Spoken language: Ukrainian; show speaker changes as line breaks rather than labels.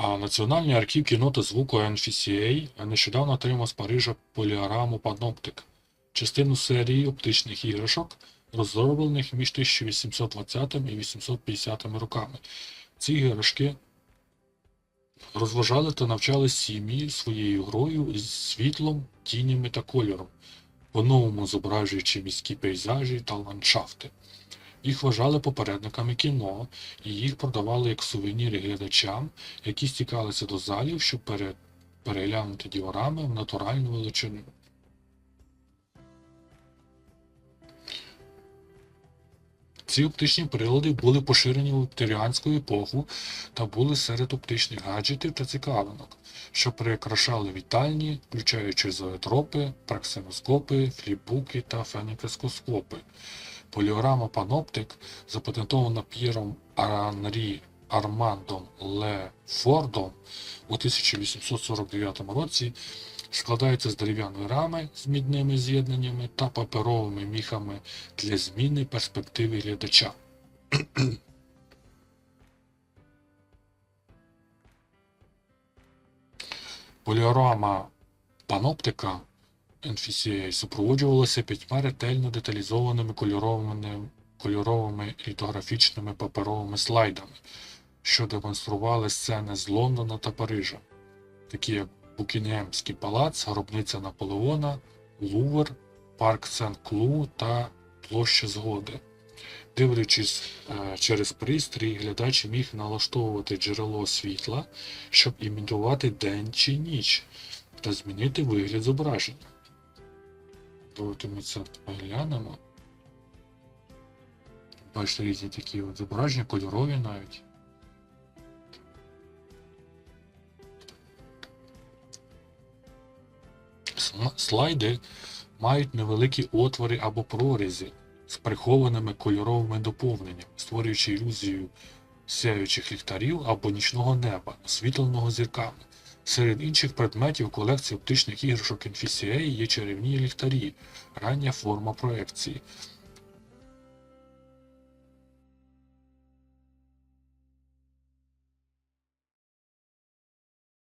А Національний архів кіно та звуку NFCA нещодавно отримав з Парижа поліораму Panoptic, частину серії оптичних іграшок, розроблених між 1820 і 850 роками. Ці іграшки розважали та навчали сім'ї своєю грою із світлом, тінями та кольором, по-новому зображуючи міські пейзажі та ландшафти. Їх вважали попередниками кіно, і їх продавали як сувеніри глядачам, які стікалися до залів, щоб пере... переглянути діорами в натуральну величину. Ці оптичні прилади були поширені в вікторіанську епоху та були серед оптичних гаджетів та цікавинок, що прикрашали вітальні, включаючи зоетропи, праксиноскопи, фліпбуки та фенікескоскопи. Поліорама Panoptic, запатентована П'єром Аранрі Армандом Ле Фордом у 1849 році, складається з дерев'яної рами з мідними з'єднаннями та паперовими міхами для зміни перспективи глядача. Поліорама паноптика NFCA супроводжувалася п'ятьма ретельно деталізованими кольоровими, кольоровими літографічними паперовими слайдами, що демонстрували сцени з Лондона та Парижа, такі як Букінгемський палац, гробниця Наполеона, Лувр, парк Сен-Клу та площа Згоди. Дивлячись е, через пристрій, глядач міг налаштовувати джерело світла, щоб імітувати день чи ніч, та змінити вигляд зображення. Це поглянемо. Бачите, різні такі от зображення, кольорові навіть. Слайди мають невеликі отвори або прорізи з прихованими кольоровими доповненнями, створюючи ілюзію сяючих ліхтарів або нічного неба, освітленого зірками. Серед інших предметів колекції оптичних іграшок NFCA є чарівні ліхтарі, рання форма проекції.